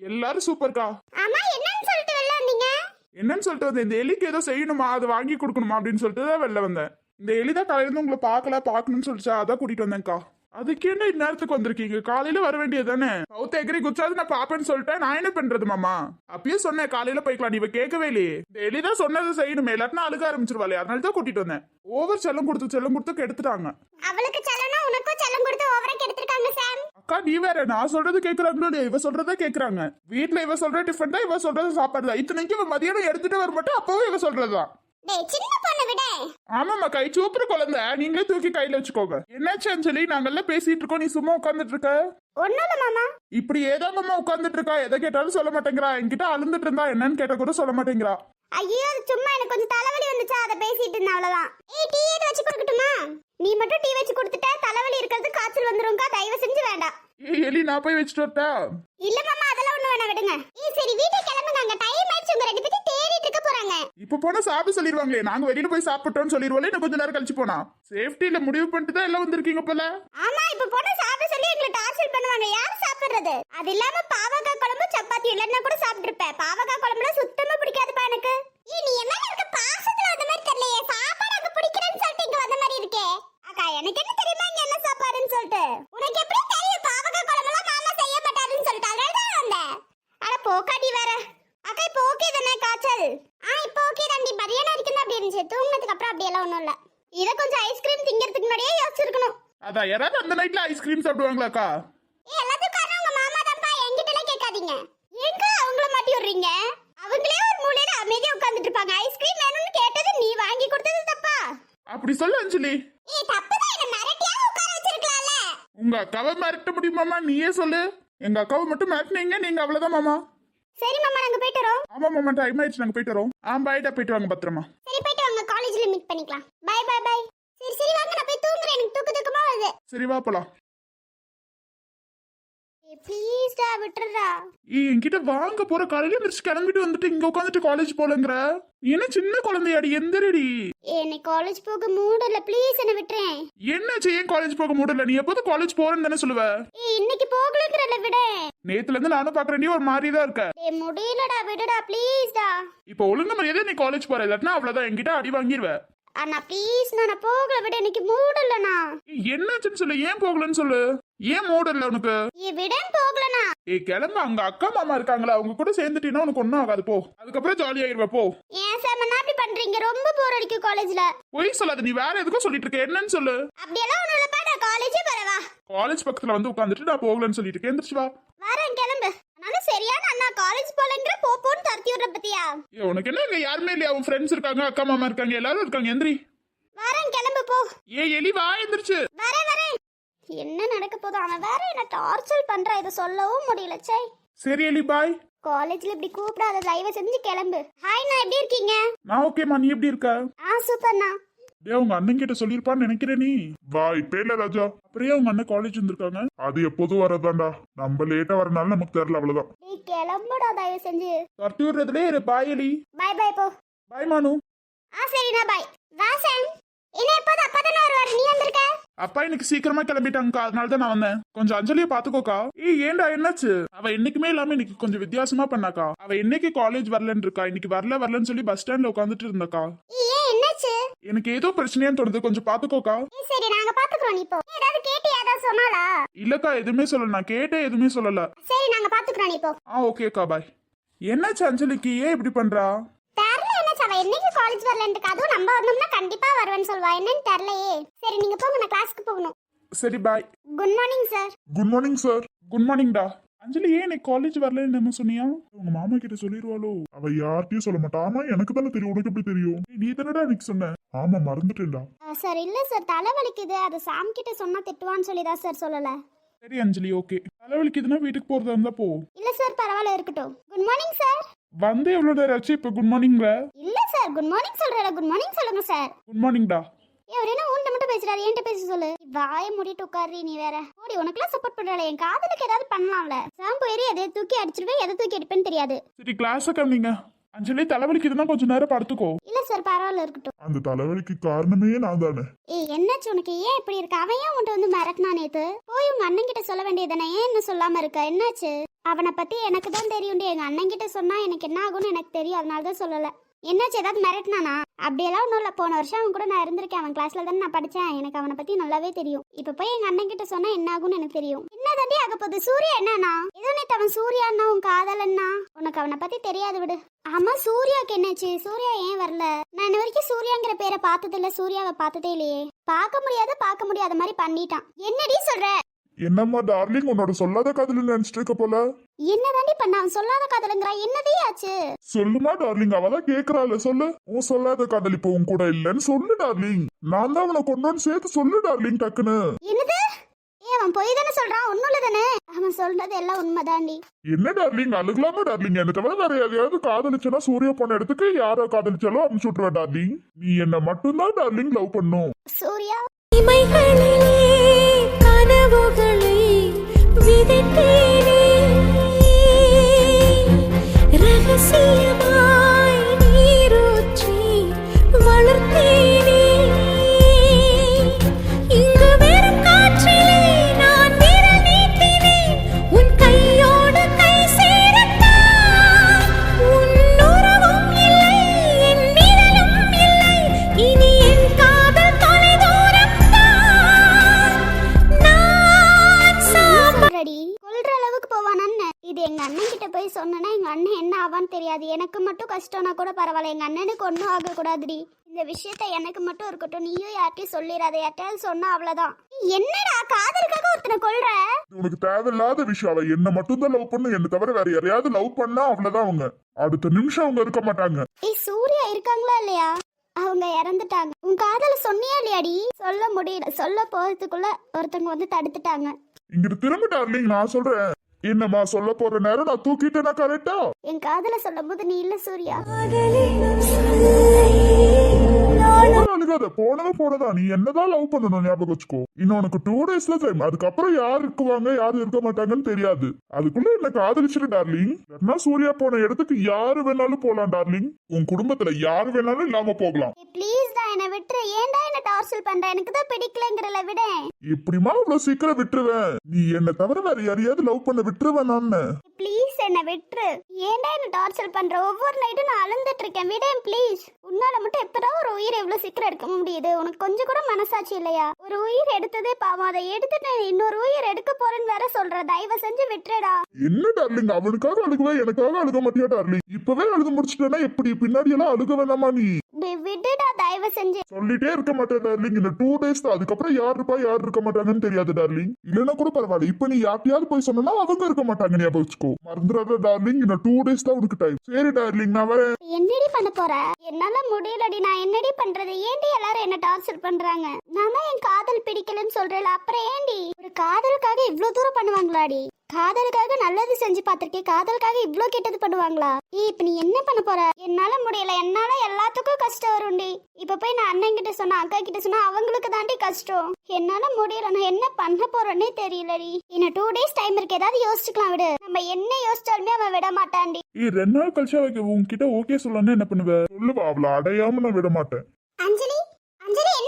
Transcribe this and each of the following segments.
எல்லாரும் சூப்பர்க்கா. ஆமா என்னன்னு சொல்லிட்டு வெளில வந்தீங்க? என்னன்னு சொல்லிட்டு வந்தேன் இந்த எலிக்கு ஏதோ செய்யணுமா? அது வாங்கி கொடுக்கணுமா? அப்படின்னு சொல்லிட்டு தான் வெளில வந்தேன். இந்த எலி தான் காலையில இருந்து உங்களை பார்க்கல பார்க்கணும்னு சொல்லிச்சா அதான் கூட்டிட்டு வந்தேன்க்கா. அதுக்கு என்ன இந்நேரத்துக்கு வந்திருக்கீங்க? காலையில வர வேண்டியது தானே சவுத் எகிரி குச்சாது நான் பாப்பேன்னு சொல்லிட்டேன். நான் என்ன பண்றது மாமா? அப்பயும் சொன்னேன் காலையில போய்க்கலாம். நீ இவ கேட்கவே இல்லையே. எலி தான் சொன்னது செய்யணுமே. இல்லாட்டினா அழுக ஆரம்பிச்சிருவாளே. அதனால தான் கூட்டிட்டு வந்தேன். ஓவர் செல்லம் கொடுத்து செல்லம் கொடுத்து கெடுத்துட்டாங்க. அவளுக்கு செல்லணும் உனக்கும் செல்லம் கொடுத்து ஓவரா கெடுத்திருக்காங்க சாம் அக்கா நீ வேற. நான் சொல்றது கேக்குறாங்களோ. இவ சொல்றதா கேக்குறாங்க. வீட்ல இவ சொல்ற டிஃபன் தான் இவ சொல்றது சாப்பாடு தான் இத்தனைக்கு இவ மதியானம் எடுத்துட்டு வர மட்டும் அப்பவும் இவ சொல்றதுதான். டேய் சின்ன பொண்ணு விட ஆமாம்மா கை சூப்பர் குழந்தை. நீங்களே தூக்கி கையில வச்சுக்கோங்க. என்னாச்சுன்னு சொல்லி நாங்கெல்லாம் பேசிட்டு இருக்கோம். நீ சும்மா உட்காந்துட்டு இருக்க? மாமா. இப்படி ஏதோ மாமா உட்காந்துட்டு இருக்கா? எதை கேட்டாலும் சொல்ல மாட்டேங்கிறா. என்கிட்ட அழுந்துட்டு இருந்தா என்னன்னு கேட்ட கூட சொல்ல மாட்டேங்கிறா. ஐயோ அது சும்மா எனக்கு கொஞ்சம் தலைவலி வந்துச்சா? அதை பேசிட்டு இருந்தேன் அவ்வளவுதான். ஏய் டீ எது வச்சு கொடுக்கட்டுமா? நீ மட்டும் டீ வச்சு கொடுத்துட்ட தலைவலி இருக்கிறது காய்ச்சல் வந்துரும்க்கா? தயவு செஞ்சு வேண்டாம். ஏய் எலி நான் போய் வச்சுட்டு வரட்டா? இல்ல மாமா அதெல்லாம் ஒண்ணு வேணாம். விடுங்க. ஏய் சரி வீட்டுக்கு கிளம்புங்க. அங்க டைம் ஆயிடுச்சு. உங்க ரெண்டு பேரும் போறாங்க இப்ப போனா சாப்பிட சொல்லிடுவாங்களே. நாங்க வெளியில போய் சாப்பிட்டோம்னு சொல்லிடுவோம் இன்னும் கொஞ்ச நேரம் கழிச்சு போனா. சேஃப்டியில முடிவு பண்ணிட்டு தான் எல்லாம் வந்திருக்கீங்க போல. ஆமா இப்ப போனா சாப்பிட சொல்லி எங்களை டார்ச்சர் பண்ணுவாங்க. யார் சாப்பிடுறது? அது இல்லாம பாவக்காய் குழம்பு சப்பாத்தி இல்லன்னா கூட சாப்பிட்டுருப்பேன் பாவக்காய் குழம்புல சுத்தமா பிடிக்காதுப்பா எனக்கு. நீ என்ன இருக்க பாசத்துல வந்த மாதிரி தெரியலையே. சாப்பாடு அங்க பிடிக்கிறேன்னு சொல்லிட்டு இங்க வந்த மாதிரி இருக்கே. அக்கா எனக்கு என்ன தெரியுமா இங்க என்ன சாப்பாடுன்னு சொல்லிட்டு? உனக்கு எப்படி தெரியும் பாவக்காய் குழம்புலாம் மாமா செய்ய மாட்டாருன்னு சொல்லிட்டு அதனால தான் வந்தேன் அட போக்காடி வேற அக்கா இப்போ ஓகே தானே காய்ச்சல் ஆ இப்போ ஓகே தாண்டி மதியானம் வரைக்கும் தான் அப்படி இருந்துச்சு தூங்கினதுக்கு அப்புறம் அப்படியெல்லாம் ஒன்றும் இல்லை இதை கொஞ்சம் ஐஸ்கிரீம் திங்கிறதுக்கு முன்னாடியே அதான் யாராவது அந்த நைட்ல ஐஸ்கிரீம் சாப்பிடுவாங்களாக்கா? எல்லாத்துக்கும் காரணம் உங்க மாமா தான்ப்பா. என்கிட்ட எல்லாம் கேட்காதீங்க. எங்க அவங்கள மாட்டி விடுறீங்க? அவங்களே ஒரு மூலையில அமைதியா உட்கார்ந்துட்டு இருப்பாங்க ஐஸ்கிரீம் வேணும்னு கேட்டது நீ வாங்கி கொடுத்தது தப்பா? அப்படி சொல்ல அஞ்சலி. ஏய் தப்புதான். என்ன மிரட்டியாவது உட்கார வச்சிருக்கலாம்ல. உங்க அக்காவை மிரட்ட முடியுமாமா நீயே சொல்லு. எங்க அக்காவை மட்டும் மிரட்டினீங்க நீங்க அவ்வளவுதான் மாமா. சரி மாமா நாங்க போயிட்டு வரோம். ஆமா மாமா டைம் ஆயிடுச்சு. நாங்க போயிட்டு வரோம். ஆ பாய்டா போயிட்டு வாங்க பத்திரமா. சரி போயிட்டு வாங்க. காலேஜ்ல மீட் பண்ணிக்கலாம். பை பை பை சரி சரி வாங்க நான் போய் தூங்குறேன். எனக்கு தூக்க தூக்கமா வருது. சரி வா போலாம். ப்ளீஸ்டா விட்டுறா ஏய் என்கிட்ட வாங்க போற காலையில எந்திரிச்சு கிளம்பிட்டு வந்துட்டு இங்க உட்காந்துட்டு காலேஜ் போலங்கிற. என்ன சின்ன குழந்தையாடி எந்திரடி. என்னை காலேஜ் போக மூடல. ப்ளீஸ் என்ன விட்டுறேன். என்ன செய்ய காலேஜ் போக முடியல நீ எப்போது காலேஜ் போறேன்னு தானே சொல்லுவ? ஏய் இன்னைக்கு போகலங்கிறல விட. நேத்துல இருந்து நானும் பாக்குறேன் நீ ஒரு மாதிரி தான் இருக்க. ஏய் முடியலடா விடுடா ப்ளீஸ்டா இப்போ ஒழுங்கு மரியாதை நீ காலேஜ் போற இல்லாட்டினா அவ்வளவுதான். என்கிட்ட அடி வாங்கிடுவ அண்ணா ப்ளீஸ் நான் போகல. விட எனக்கு மூடலண்ணா. என்னாச்சுன்னு சொல்லு ஏன் போகலன்னு சொல்லு? ஏன் மூடல உனக்கு? ஏ விடன் போகலண்ணா. ஏய் கிளம்பு. அங்க அக்கா மாமா இருக்காங்களா அவங்க கூட சேர்ந்துட்டீங்கன்னா உனக்கு ஒன்றும் ஆகாது போ. அதுக்கப்புறம் ஜாலி ஆயிருவ போ. ஏன் சார் நான் அப்படி பண்றீங்க? ரொம்ப போர் அடிக்கும் காலேஜ்ல பொய் சொல்லாத நீ வேற எதுக்கும் சொல்லிட்டு இருக்க. என்னன்னு சொல்லு. அப்படியெல்லாம் ஒண்ணும் இல்லப்பா நான் காலேஜே வரவா காலேஜ் பக்கத்துல வந்து உட்காந்துட்டு நான் போகலன்னு சொல்லிட்டு இருக்கேன். எந்திரிச்சு வா வரேன் கிளம்பு அதனால சரியான அண்ணா காலேஜ் போலங்கிற போ போன்னு துரத்தி விடுற பத்தியா? உனக்கு என்ன இங்க யாருமே இல்லையா? உன் ஃப்ரெண்ட்ஸ் இருக்காங்க அக்கா மாமா இருக்காங்க எல்லாரும் இருக்காங்க எந்திரி. வரேன் கிளம்பு போ. ஏ எலி வா எந்திரிச்சு. வரேன் வரேன். என்ன நடக்க போதும் அவன் வேற என்ன டார்ச்சர் பண்றான் இதை சொல்லவும் முடியல சே சரி எலி பாய் காலேஜ்ல இப்படி கூப்பிடாத தயவு செஞ்சு கிளம்பு. ஹாய் நான் எப்படி இருக்கீங்க? நான் ஓகேம்மா நீ எப்படி இருக்க? ஆ சூப்பர்ண்ணா டேய் உங்க அண்ணன் கிட்ட சொல்லிருப்பான்னு நினைக்கிறேன் நீ. வா இப்ப இல்ல ராஜா. ஏன் உங்க அண்ணன் காலேஜ் வந்திருக்காங்க. அது எப்போதும் வரதாண்டா நம்ம லேட்டா வரனால நமக்கு தெரியல அவ்வளவுதான். நீ கிளம்புடா தயவு செஞ்சு. தட்டி விடுறதுலே இரு பாய் எலி. பை பை போ. பாய் மானு. ஆ சரிண்ணா பாய் வா சாம் என்ன எப்போது அப்பா தானே வருவாரு. நீ வந்திருக்க? அப்பா இன்னைக்கு சீக்கிரமா கிளம்பிட்டாங்கக்கா. அதனால தான் நான் வந்தேன். கொஞ்சம் அஞ்சலியை பாத்துக்கோக்கா ஏய் ஏன்டா என்னாச்சு? அவ என்னைக்குமே இல்லாம இன்னைக்கு கொஞ்சம் வித்தியாசமா பண்ணாக்கா. அவ என்னைக்கு காலேஜ் வரலன்னு இருக்கா. இன்னைக்கு வரல வரலன்னு சொல்லி பஸ் ஸ்டாண்ட்ல உட்காந்துட்டு இருந்தாக்கா. எனக்கு ஏதோ பிரச்சனையான்னு தோணுது. கொஞ்சம் பாத்துக்கோக்கா சரி நாங்க பாத்துக்கிறோம் நீ போ. ஏதாவது கேட்டு ஏதாவது சொன்னாலா இல்லக்கா எதுவுமே சொல்லல. நான் கேட்டே எதுவுமே சொல்லல. சரி நாங்க பாத்துக்கிறோம் நீ போ. ஆ ஓகேக்கா பாய் என்னாச்சு அஞ்சலிக்கு? ஏன் இப்படி பண்றா? என்னைக்கு காலேஜ் வரலன்ட்டு அதுவும் நம்ம வந்தோம்னா கண்டிப்பா வருவேன்னு சொல்வா என்னன்னு தெரியலையே. சரி நீங்க போங்க நான் கிளாஸ்க்கு போகணும். சரி bye good morning sir good morning sir good மார்னிங்டா Anjali ஏன் இன்னைக்கு காலேஜ் வரலன்னு நம்ம சொன்னியா? உங்க மாமா கிட்ட சொல்லிடுவாளோ அவ யார்கிட்டயும் சொல்ல மாட்டா. ஆமா எனக்கு தானே தெரியும். உனக்கு எப்படி தெரியும்? நீ தானடா எனக்கு சொன்ன? ஆமா மறந்துட்டேன்டா சார் இல்ல சார் தலை வலிக்குது. அது சாம் கிட்ட சொன்னா திட்டுவான்னு சொல்லி தான் சார் சொல்லல. சரி அஞ்சலி ஓகே தலைவலிக்குதுன்னா வீட்டுக்கு போறதா இருந்தா போ. இல்ல சார் பரவாயில்ல இருக்கட்டும். குட் மார்னிங் சார் வந்து எவ்வளவு நேரம் ஆச்சு இப்ப குட் மார்னிங்ல இல்ல சார் குட் மார்னிங் சொல்றேன் குட் மார்னிங் சொல்லுங்க சார் குட் மார்னிங்டா ஏ அவர் என்ன உன்ட்ட மட்டும் பேசுறாரு என்கிட்ட பேச சொல்லு. வாய மூடிட்டு உட்காரு நீ வேற. ஓடி உனக்குலாம் சப்போர்ட் பண்றாளே என் காதலுக்கு ஏதாவது பண்ணலாம்ல. ஷாம்பு ஏறி எதை தூக்கி அடிச்சிருவேன் எதை தூக்கி அடிப்பேன்னு தெரியாது. சரி கிளாஸ கம்மிங்க அஞ்சலி தலைவலிக்குதுன்னா கொஞ்சம் நேரம் படுத்துக்கோ. இல்ல சார் பரவாயில்ல இருக்கட்டும். அந்த தலைவலிக்கு காரணமே நான் தானே. ஏய் என்னாச்சு உனக்கு? ஏன் இப்படி இருக்க? அவன் ஏன் உன்ட்ட வந்து மிரட்டினா நேத்து? போய் உங்க அண்ணன் கிட்ட சொல்ல வேண்டியதானே ஏன் இன்னும் சொல்லாம இருக்க? என்னாச்சு? அவனை பத்தி எனக்கு தான் தெரியும்டி. எங்க அண்ணன் கிட்ட சொன்னா எனக்கு என்ன ஆகும்னு எனக்கு தெரியும். அதனால தான் சொல்லல. என்னாச்சு? ஏதாவது மிரட்டினானா? அப்படியெல்லாம் ஒன்றும் இல்லை. போன வருஷம் அவன் கூட நான் இருந்திருக்கேன். அவன் கிளாஸ்ல தானே நான் படித்தேன் எனக்கு அவனை பத்தி நல்லாவே தெரியும். இப்போ போய் எங்க அண்ணன் கிட்ட சொன்னா என்ன ஆகும்னு எனக்கு தெரியும். என்ன தாண்டி ஆக போகுது? சூர்யா என்னன்னா ஏதோ நேற்று அவன் சூர்யான்னா உன் காதலன்னா உனக்கு அவனை பத்தி தெரியாது விடு. ஆமா சூர்யாக்கு என்னாச்சு? சூர்யா ஏன் வரல? நான் இன்ன வரைக்கும் சூர்யாங்கிற பேரை பார்த்தது இல்ல சூர்யாவை பார்த்ததே இல்லையே. பார்க்க முடியாத பார்க்க முடியாத மாதிரி பண்ணிட்டான். என்னடி சொல்ற? என்னம்மா டார்லிங் உன்னோட சொல்லாத காதல நினைச்சிட்டு இருக்க போல? என்னதாண்டி பண்ண? அவன் சொல்லாத காதலுங்கிறா. என்னதே ஆச்சு? சொல்லுமா டார்லிங் அவதான் கேக்குறாள் சொல்லு. உன் சொல்லாத காதல் இப்போ உன் கூட இல்லைன்னு சொல்லு டார்லிங். நான் தான் அவனை கொண்டு சேர்த்து சொல்லு டார்லிங் டக்குன்னு. என்னது? ஏ அவன் பொய் தானே சொல்றான். ஒண்ணும் இல்ல தானே? அவன் சொல்றது எல்லாம் உண்மைதாண்டி. என்ன டார்லிங் அழுகலாமா டார்லிங்? என்ன தவிர வேற யாரையாவது காதலிச்சனா சூர்யா போன இடத்துக்கு யாரை காதலிச்சாலும் அனுப்பிச்சு விட்டுருவா டார்லிங். நீ என்ன மட்டும்தான் டார்லிங் லவ் பண்ணும். சூர்யா? இமைகளிலே கனவுகளை be ஆவான்னு தெரியாது. எனக்கு மட்டும் கஷ்டம்னா கூட பரவாயில்ல. எங்க அண்ணனுக்கு ஒன்றும் ஆக கூடாதுடி இந்த விஷயத்த எனக்கு மட்டும் இருக்கட்டும். நீயும் யார்ட்டையும் சொல்லிடாத. யார்ட்டையாவது சொன்னா அவ்வளவுதான். என்னடா காதலுக்காக ஒருத்தனை இது உனக்கு தேவையில்லாத விஷயம். அவ என்ன மட்டும்தான் லவ் பண்ணு. என்ன தவிர வேற யாரையாவது லவ் பண்ணா அவ்வளவுதான் அவங்க. அடுத்த நிமிஷம் அவங்க இருக்க மாட்டாங்க. ஏய் சூர்யா இருக்காங்களா இல்லையா? அவங்க இறந்துட்டாங்க. உன் காதல சொன்னியா இல்லையாடி? சொல்ல முடியல. சொல்ல போறதுக்குள்ள ஒருத்தவங்க வந்து தடுத்துட்டாங்க. இங்கிட்டு திரும்ப டார்லிங் நான் சொல்றேன். என்னம்மா சொல்ல போற நேரம் நான் தூக்கிட்டேனா கரெக்டா என் காதல சொல்லும் போது நீ இல்ல சூர்யா. அழுகாத. போனது போனதா? நீ என்னதான் லவ் பண்ணணும் ஞாபகம் வச்சுக்கோ. இன்னும் உனக்கு டூ டேஸ்ல டைம் அதுக்கப்புறம் யார் இருக்குவாங்க யார் இருக்க மாட்டாங்கன்னு தெரியாது. அதுக்குள்ள என்ன காதலிச்சிரு டார்லிங் இல்லைன்னா சூர்யா போன இடத்துக்கு யாரு வேணாலும் போலாம் டார்லிங் உன் குடும்பத்துல யாரு வேணாலும் இல்லாம போகலாம். என்னை விட்டுரு. ஏன்டா என்ன டார்ச்சல் பண்ற? எனக்கு தான் பிடிக்கலங்கிறல விட. எப்படிமா அவ்வளவு சீக்கிரம் விட்டுருவேன். நீ என்ன தவிர வேற யாரையாவது லவ் பண்ண விட்டுருவேன் நான். ப்ளீஸ் என்னை விட்டுரு. ஏன்டா என்ன டார்ச்சல் பண்ற? ஒவ்வொரு நைட்டும் நான் அழுந்துட்டு இருக்கேன். விடேன் ப்ளீஸ் உன்னால மட்டும் எப்படா ஒரு உயிர் எவ்வளவு சீக்கிரம் எடுக்க முடியுது? உனக்கு கொஞ்சம் கூட மனசாட்சி இல்லையா? ஒரு உயிர் எடுத்ததே பாவம். அதை எடுத்துட்டு இன்னொரு உயிர் எடுக்க போறேன்னு வேற சொல்ற. தயவு செஞ்சு விட்டுருடா. என்ன டார்லிங் அவனுக்காக அழுகுவேன் எனக்காக அழுக மாட்டியா டார்லிங் இப்பவே அழுது முடிச்சிட்டேன்னா எப்படி? பின்னாடி எல்லாம் அழுக வேணாமா நீ? வி- விடுடா தயவு செஞ்சு. சொல்லிட்டே இருக்க மாட்டேன் டார்லிங் இந்த டூ டேஸ் தான். அதுக்கப்புறம் யார் இருப்பா யார் இருக்க மாட்டாங்கன்னு தெரியாது டார்லிங் இல்லைன்னா கூட பரவாயில்ல. இப்ப நீ யார்ட்டையாவது போய் சொன்னா அவங்க இருக்க மாட்டாங்க ஞாபகம் வச்சுக்கோ. மறந்துடாத டார்லிங் இந்த டூ டேஸ் தான் உனக்கு டைம் சரி டார்லிங் நான் வரேன். என்னடி பண்ண போற? என்னால முடியலடி. நான் என்னடி பண்றது? ஏன்டி எல்லாரும் என்ன டார்ச்சர் பண்றாங்க? நான் தான் என் காதல் பிடிக்கலன்னு சொல்றேன் அப்புறம் ஏன்டி? ஒரு காதலுக்காக இவ்ளோ தூரம் பண்ணுவாங்களாடி? காதலுக்காக நல்லது செஞ்சு பார்த்திருக்கேன் காதலுக்காக இவ்ளோ கெட்டது பண்ணுவாங்களா? ஏய் இப்ப நீ என்ன பண்ண போற? என்னால முடியல. என்னால எல்லாத்துக்கும் கஷ்டம் வரும்டி. இப்ப போய் நான் அண்ணன் கிட்ட சொன்னா அக்கா கிட்ட சொன்னா அவங்களுக்கு தாண்டி கஷ்டம். என்னால முடியல. நான் என்ன பண்ண போறேன்னே தெரியலடி. இன்னும் டூ டேஸ் டைம் இருக்கு. ஏதாவது யோசிச்சுக்கலாம் விடு. நம்ம என்ன யோசிச்சாலுமே அவன் விட மாட்டான்டி. ஏய் ரெண்டு நாள் கழிச்சு அவ உன்கிட்ட ஓகே சொல்லணும்னா என்ன பண்ணுவ? சொல்லுவா. அவளை அடையாம நான் விட மாட்டேன். அஞ்சலி? அஞ்சலி என்ன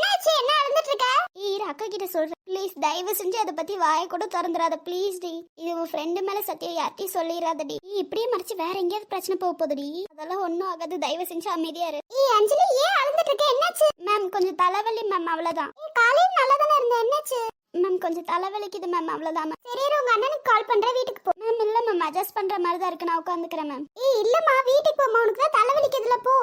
அழுந்துட்டு அக்கா கிட்ட சொல்றேன். ப்ளீஸ் தயவு செஞ்சு அதை பத்தி வாய கூட திறந்துடாத. ப்ளீஸ் டி இது உன் ஃப்ரெண்டு மேல சத்தியம் யார்ட்டையும் சொல்லிடாதடி நீ இப்படியே மறைச்சு வேற எங்கேயாவது பிரச்சனை போக போகுதுடி அதெல்லாம் ஒன்றும் ஆகாது. தயவு செஞ்சு அமைதியா இரு. ஏ அஞ்சலி ஏன் அழுந்துட்டு இருக்க? என்னாச்சு? மேம் கொஞ்சம் தலைவலி மேம் அவ்வளவுதான். காலையில் காலையில நல்லா தானே என்னாச்சு? மேம் கொஞ்சம் தலைவலிக்குது மேம் அவ்வளவுதான். மேம் சரி உங்க அண்ணனுக்கு கால் பண்றேன் வீட்டுக்கு போ. மேம் இல்ல மேம் அட்ஜஸ்ட் பண்ற மாதிரி தான் இருக்கு நான் உட்காந்துக்கிறேன் மேம். ஏய் இல்லம்மா வீட்டுக்கு போமா உனக்கு தான் தலைவலிக்குதுல போ.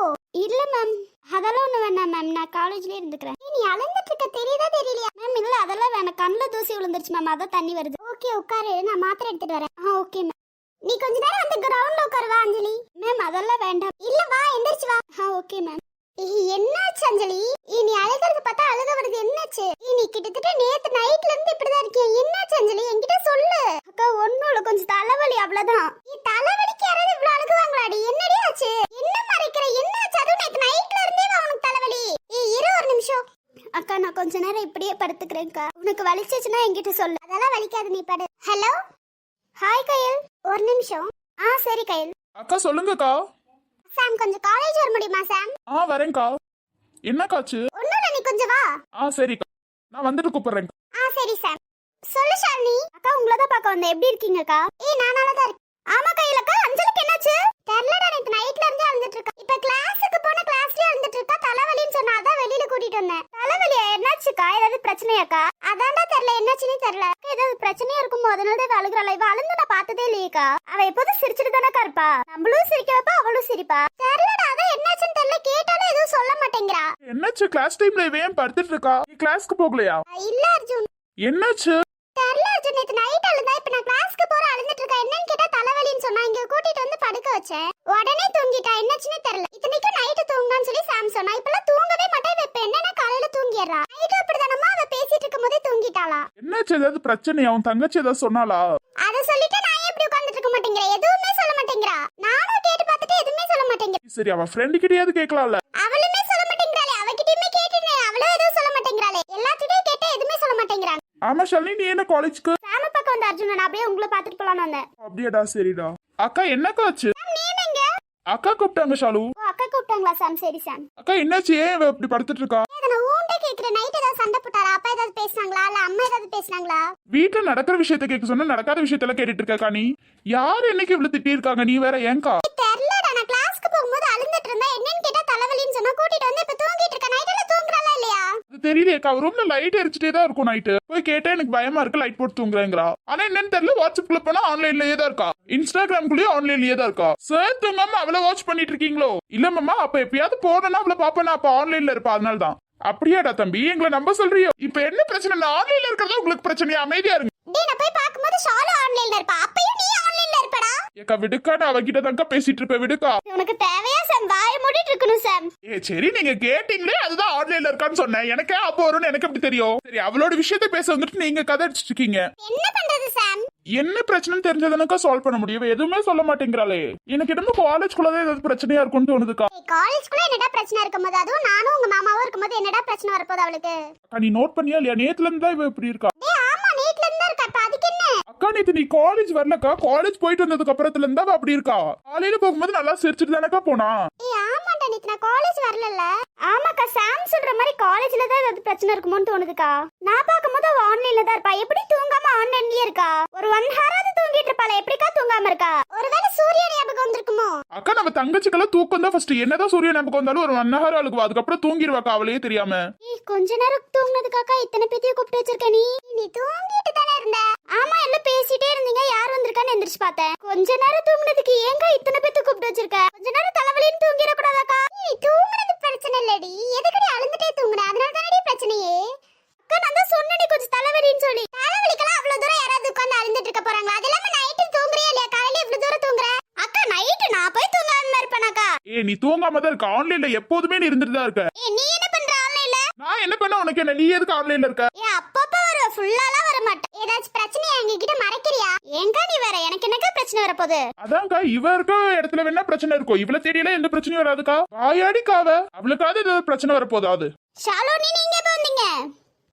இல்ல மேம் அதெல்லாம் ஒண்ணு வேணாம் மேம் நான் காலேஜ்லேயே இருந்துக்கிறேன். நீ அலந்துட்டு இருக்க தெரியுதா தெரியலையா? மேம் இல்ல அதெல்லாம் வேணாம் கண்ணுல தூசி விழுந்துருச்சு மேம் அதான் தண்ணி வருது. ஓகே உட்காரு நான் மாத்திரை எடுத்துட்டு வரேன். ஆ ஓகே மேம். நீ கொஞ்ச நேரம் அந்த கிரவுண்ட்ல உட்காரு வா அஞ்சலி. மேம் அதெல்லாம் வேண்டாம். இல்ல வா எந்திரிச்சு வா. ஆ ஓகே மேம். ஏய், என்னாச்சு அஞ்சலி ஏய், நீ அழுகிறது பார்த்தா அழுக வருது என்னாச்சு ஏய், நீ கிட்டத்தட்ட நேத்து நைட்ல இருந்து இப்படிதான் இருக்கிய என்னாச்சு அஞ்சலி என்கிட்ட சொல்லு அக்கா ஒண்ணும் இல்ல கொஞ்சம் தலைவலி அவ்வளவுதான் நீ தலைவலிக்கு யாராவது இவ்வளவு அழுகுவாங்களாடி என்னடி ஆச்சு என்ன மறைக்கிற என்னாச்சு அதுவும் நேத்து நைட்ல இருந்தே உனக்கு தலைவலி ஏய் இரு ஒரு நிமிஷம் அக்கா நான் கொஞ்ச நேரம் இப்படியே படுத்துக்கிறேன்க்கா உனக்கு வலிச்சிச்சுன்னா என்கிட்ட சொல்லு அதெல்லாம் வலிக்காது நீ படு ஹலோ ஹாய் கயல் ஒரு நிமிஷம். ஆ சரி கயல் அக்கா சொல்லுங்கக்கா. சாம் கொஞ்சம் காலேஜ் வர முடியுமா சாம்? ஆ வரேன்க்கா. என்னக்காச்சு? ஒண்ணும் இல்ல நீ கொஞ்சம் வா. ஆ சரிக்கா. நான் வந்துட்டு கூப்பிடுறேன் ஆ சரி சாம். சொல்லு ஷாலினி. அக்கா உங்களை தான் பார்க்க வந்தேன். எப்படி இருக்கீங்கக்கா? ஏய் நான் நல்லா தான் இருக்கேன். ஆமா கையிலக்கா அஞ்சலுக்கு என்னாச்சு? தெரியலடா நேத்து நைட்ல இருந்து அழுந்துட்டு இருக்கா. இப்ப கிளாஸுக்கு கிளாஸ்லயே அழுந்துட்டு இருக்கா? தலைவலின்னு சொன்னா அதான் வெளியில கூட்டிட்டு வந்தேன். தலைவலியா? என்னாச்சுக்கா? ஏதாவது பிரச்சனையாக்கா? அதான்டா தெரியல. என்னாச்சுன்னு தெரியல. ஏதாவது பிரச்சனையா இருக்கும்? அதனால தான் அழுகுறாளா இவ அழுந்து நான் பார்த்ததே இல்லையேக்கா. அவ எப்போதும் சிரிச்சுட்டு தானக்கா இருப்பா. நம்மளும் சிரிக்க வைப்பா அவளும் சிரிப்பா. தெரியலடா அதான் என்னாச்சுன்னு தெரியல. கேட்டாலும் எதுவும் சொல்ல மாட்டேங்கிறா. என்னாச்சு? கிளாஸ் டைம்ல இவன் படுத்துட்டு இருக்கா? நீ கிளாஸ்க்கு போகலையா? இல்ல அர்ஜுன். என்னாச்சு? தெரியல அர்ஜுன். நேத்து நைட் நான் கிளாஸ்க்கு போற அழுந்துட்டு இருக்கா என்னன்னு கேட்டா தலைவலின்னு சொன்னா இங்க கூட்டிட்டு வந்து படுக்க வச்சேன். உடனே தூங்கிட்டா. என்னாச்சுன்னு தெரியல. இத்தனைக்கும் நைட்டு தூங்கான்னு சொல்லி சாம் சொன்னா. இப்பெல்லாம் தூங்கவே மாட்டா. இவ இப்ப என்னன்னா காலையில தூங்கிடுறா? நைட்டு அப்படிதானமா அவ பேசிட்டு இருக்கும் போதே தூங்கிட்டாளா? என்னாச்சு? ஏதாவது பிரச்சனையா? உன் தங்கச்சி ஏதாவது சொன்னாளா? அத சொல்லிட்டு நான் ஏன் இப்படி உட்கார்ந்துட்டு இருக்க மாட்டேங்கிறேன் எதுவுமே சொல்ல மாட்டேங்கிறா. நானும் கேட்டு பார்த்துட்டு எதுவுமே சொல்ல மாட்டேங்கிறா. சரி அவ ஃப்ரெண்டு கிட்டயாவது கேட்கலாம்ல? அவளுமே சொல்ல மாட்டேங்கிறாளே. அவகிட்டயுமே கேட்டுனேன் அவளும் எதுவும் சொல்ல மாட்டேங்கிறாளே. எல்லாத்துக்கிட்டையும் கேட்டா எதுவுமே சொல்ல மாட்டேங்கிறாங்க. ஆமா ஷாலினி நீ என்ன காலேஜ்க்கு அர்ஜுன் நான் அப்படியே உங்களை பார்த்துட்டு போலான்னு வந்தேன். அப்படியாடா சரிடா. அக்கா என்னக்கா ஆச்சு? நீங்க அக்கா கூப்பிட்டாங்க ஷாலு. ஓ அக்கா கூப்பிட்டாங்களா சாம்? சரி சாம். அக்கா என்னாச்சு? ஏன் இவ இப்படி படுத்துட்டு இருக்கா? இதை நான் நைட் ஏதாவது சண்டை போட்டாரா? அப்பா ஏதாவது பேசுனாங்களா? இல்ல அம்மா ஏதாவது பேசுனாங்களா? வீட்டுல நடக்கிற விஷயத்த கேட்க சொன்னா நடக்காத விஷயத்தெல்லாம் கேட்டுட்டு இருக்கா நீ யார் என்னைக்கு இவ்வளவு திட்டி இருக்காங்க நீ வேற ஏன்க்கா? தெரியலடா. நான் கிளாஸ்க்கு போகும்போது அழுந்துட்டு இருந்தா என்னன்னு கேட்டா தலைவலின்னு சொன்னா கூட்டிட்டு வந்து இப்ப தூங்கிட்டு இருக்க இல்லையா அது தெரியலையேக்கா ரூம்ல லைட் எரிச்சிட்டே தான் இருக்கும் நைட்டு போய் கேட்டா எனக்கு பயமா இருக்கு லைட் போட்டு தூங்குறேங்கிறா. ஆனா என்னன்னு தெரியல வாட்ஸ்அப் குள்ள போனா ஆன்லைன்லயே தான் இருக்கா. இன்ஸ்டாகிராம் குள்ளேயே ஆன்லைன்லயே தான் இருக்கா. சார் தூங்காம அவளை வாட்ச் பண்ணிட்டு இருக்கீங்களோ? இல்ல மாமா அப்ப எப்பயாவது போனா அவளை பாப்பேன் அப்ப ஆன்லைன்ல இருப்பா அதனால தான் அப்படியாடா தம்பி எங்களை நம்ப சொல்றியோ? இப்ப என்ன பிரச்சனை? ஆன்லைன்ல இருக்கிறதா உங்களுக்கு பிரச்சனையா? அமைதியா இருங்க. டேய் நான் போய் பார்க்கும்போது ஷாலு ஆன்லைன்ல இருப்பா அப்பயும் நீ ஆன்லைன்ல ஏக்கா விடுக்கா நான் அவகிட்ட தான்க்கா பேசிட்டு இருப்பேன் விடுக்கா. உனக்கு தேவையா சாம் வாய மூடிட்டு இருக்கணும் சாம் ஏ சரி நீங்க கேட்டீங்களே அதுதான் ஆன்லைன்ல இருக்கான்னு சொன்னேன். எனக்கே அப்போ வரும்னு எனக்கு எப்படி தெரியும்? சரி அவளோட விஷயத்த பேச வந்துட்டு நீங்க கதை அடிச்சிட்டு இருக்கீங்க. என்ன பண்றது சாம் என்ன பிரச்சனைன்னு தெரிஞ்சதுனாக்கா சால்வ் பண்ண முடியும். எதுவுமே சொல்ல மாட்டேங்கிறாளே. எனக்கு என்னமோ காலேஜ்குள்ளதான் ஏதாவது பிரச்சனையா இருக்கும்னு தோணுதுக்கா. ஏய் காலேஜ்க்குள்ள என்னடா பிரச்சனை இருக்கும்போது? அதுவும் நானும் உங்க மாமாவும் இருக்கும்போது என்னடா பிரச்சனை வரப்போகுது அவளுக்கு? அக்கா நீ நோட் பண்ணியா இல்லையா? நேத்துல இருந்து தான் இவ இப்படி இருக்கா. நேத்து நீ காலேஜ் வரலக்கா. காலேஜ் போயிட்டு வந்ததுக்கு அப்புறத்துல இருந்தா அப்படி இருக்கா. காலையில போகும்போது நல்லா சிரிச்சிட்டு தானக்கா போனா. ஆமாடா நேத்து நான் காலேஜ் வரலல்ல. ஆமாக்கா சாம் சொல்ற மாதிரி காலேஜ்ல தான் ஏதாவது பிரச்சனை இருக்குமோன்னு தோணுதுக்கா. நான் பார்க்கும்போது அவ ஆன்லைன்ல தான் இருப்பா. எப்படி தூங்காம ஆன்லைன்லயே இருக்கா? ஒரு ஒன் ஹவராவது தூங்கிட்டு இருப்பாள? எப்படிக்கா தூங்காம இருக்கா? ஒருவேளை சூரிய ஞாபகம் வந்திருக்குமோ? அக்கா நம்ம தங்கச்சிக்கெல்லாம் தூக்கம் தான் ஃபர்ஸ்ட் என்னதான் சூரிய ஞாபகம் வந்தாலும் ஒரு ஒன் ஹவர் அழுகுவா அதுக்கப்புறம் தூங்கிடுவாக்கா அவளையே தெரியாம. கொஞ்ச நேரம் தூங்குனதுக்காக்கா இத்தனை பேத்தையும் கூப்பிட்டு வச்சிருக்க நீ? நீ தூங்கிட்டு தானே இருந்த ஆமா எல்லாம் பேசிட்டே இருந்தீங்க யார் வந்திருக்கான்னு எந்திரிச்சு பார்த்தேன் கொஞ்ச நேரம் தூங்குனதுக்கு ஏங்க இத்தனை பேத்து கூப்பிட்டு வச்சிருக்க கொஞ்ச நேரம் தலைவலின்னு தூங்கிட கூடாதாக்கா நீ தூங்குனது பிரச்சனை இல்லடி எதுக்கடி அழுந்துட்டே தூங்குன அதனால தானடி பிரச்சனையே அக்கா நான் தான் சொன்னடி கொஞ்சம் தலைவலின்னு சொல்லி தலைவலிக்கெல்லாம் அவ்வளவு தூரம் யாராவது உட்கார்ந்து அழுந்துட்டு இருக்க போறாங்களா அது இல்லாம நைட்டு தூங்குறியா இல்லையா காலையில இவ்வளவு தூரம் தூங்குற அக்கா நைட்டு நான் போய் தூங்காம இருப்பேனாக்கா ஏ தூங்காம தான் இருக்க ஆன்லைன்ல எப்போதுமே நீ இருந்துட்டு தான் இருக்க. ஏய் நீ என்ன பண்ற ஆன்லைன்ல நான் என்ன பண்ண உனக்கு? என்ன நீ எதுக்கு ஆன்லைன்ல இருக்க? ஏ அப்பப்ப வர ஃபுல்லாலாம் வர மாட்டேன். ஏதாச்சும் பிரச்சனையா எங்க கிட்ட மறைக்கிறியா? ஏங்கா நீ வேற? எனக்கு என்னக்கா பிரச்சனை வரப்போகுது? அதான்க்கா இவ இருக்க இடத்துல வேணா பிரச்சனை இருக்கும். இவள தேடியெல்லாம் எந்த பிரச்சனையும் வராதுக்கா. வாயாடிக்காவ அவளுக்காவது ஏதாவது பிரச்சனை வரப்போதாது ஷாலு நீ நீங்க எப்ப வந்தீங்க?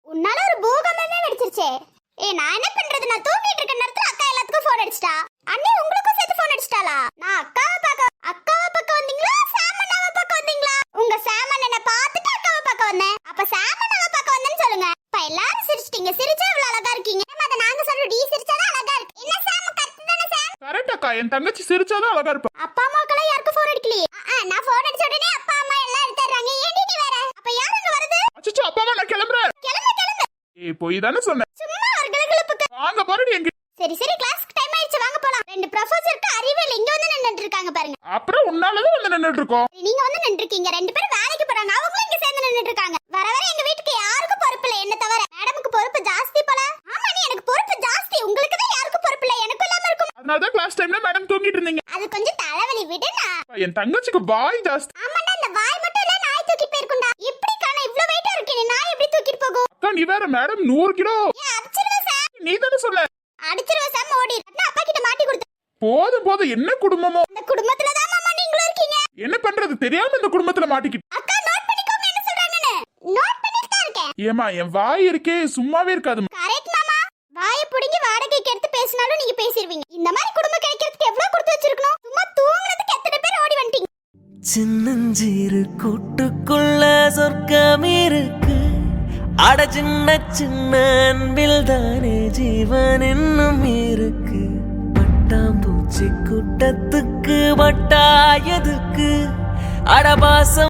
உன்னால ஒரு பூகம்பமே வெடிச்சிருச்சே. ஏ நான் என்ன பண்றது? நான் தூங்கிட்டு இருக்க நேரத்துல அக்கா எல்லாத்துக்கும் ஃபோன் அடிச்சிட்டா. அண்ணி உங்களுக்கும் சேர்த்து ஃபோன் அடிச்சிட்டாளா? நான் அக்காவை பார்க்க அக்காவை பார்க்க வந்தீங்களா? சாமண்ணாவை பார்க்க வந்தீங்களா? உங்க சாமண்ணனை பார்த்துட்டு அக்காவை பார்க்க வந்தேன். அப்ப சாமண்ணாவை பார்க்க வந்தேன்னு சொல்லுங்க. இப்ப எல்லாரும் சிரிச்சிட்டீங்க. சிரிச்சா இவ்வளவு அழகா இருக்கீங்க. அத நாங்க சொல்றோம். டி சிரிச்சாதான் அழகா இருக்கு. என்ன சாம கரெக்ட் தானே சாம்? கரெக்ட் அக்கா. என் தங்கச்சி சிரிச்சாதான் அழகா இருப்பா. அப்பா அம்மாக்கெல்லாம் யாருக்கும் ஃபோன் அடிக்கலையே? நான் ஃபோன் அடிச்ச உடனே அப்பா அம்மா எல்லாம் எடுத்துறாங்க ஏன்டி நீ வேற? அப்ப யார் அங்க வருது அச்சோ அப்பாவா நான் கிளம்புறேன். கிளம்பு கிளம்பு. ஏய் போய் தானே சொன்னேன் சும்மா ஒரு கிளகிழப்புக்கு வாங்க போறடி எங்க சரி சரி கிளாஸ்க்கு டைம் ஆயிடுச்சு வாங்க போலாம் ரெண்டு ப்ரொஃபசருக்கு அறிவு இல்ல இங்க வந்து நின்னுட்டு இருக்காங்க பாருங்க அப்புறம் உன்னாலதான் வந்து நின்னுட்டு இருக்கோம் நீங்க வந்து நின்று இருக்கீங்க ரெண்டு பேரும் வேலைக்கு போறாங்க அவங்களும் இங்க சேர்ந்து நின்னுட்டு இருக்காங்க வர வர எங்க வீட்டுக்கு யாருக்கும் பொறுப்பு இல்ல என்ன தவிர மேடமுக்கு பொறுப்பு ஜாஸ்தி போல ஆமா நீ எனக்கு பொறுப்பு ஜாஸ்தி உங்களுக்கு தான் யாருக்கும் பொறுப்பு இல்ல எனக்கும் இல்லாம இருக்கும் அதனாலதான் கிளாஸ் டைம்ல மேடம் தூங்கிட்டு இருந்தீங்க அது கொஞ்சம் தலைவலி விடுனா என் தங்கச்சிக்கு வாய் ஜாஸ்தி. இந்த வாய் மட்டும் இல்ல நாய் தூக்கி போயிருக்கும்டா இப்படி காண இவ்ளோ வெயிட் அக்கா நீ வேற மேடம் நூறு கிலோ. நீ தானே சார் ஓடி நான் அப்பா கிட்ட மாட்டி கொடுத்தேன் போதும் போதும். என்ன குடும்பமோ? இந்த குடும்பத்துல தான் மாமா நீங்களும் இருக்கீங்க. என்ன பண்றது? தெரியாம இந்த குடும்பத்துல மாட்டிக்கிட்டு. அக்கா நோட் பண்ணிக்கோங்க என்ன சொல்றாங்கன்னு நோட் பண்ணிட்டு தான் இருக்கேன். ஏமா என் வாய் இருக்கே சும்மாவே இருக்காது. கரெக்ட் மாமா. வாய புடுங்கி வாடகைக்கு எடுத்து பேசினாலும் நீங்க பேசிடுவீங்க இந்த மாதிரி குடும்பம் கிடைக்கிறதுக்கு எவ்வளவு கொடுத்து வச்சிருக்கணும்? சும்மா தூங்குனதுக்கு சின்னஞ்சீரு கூட்டுக்குள்ள சொர்க்கம் இருக்கு அட சின்ன சின்ன அன்பில் தானே ஜீவன் இன்னும் இருக்கு. பட்டாம்பூச்சி கூட்டத்துக்கு வட்டாயதுக்கு அடபாசம்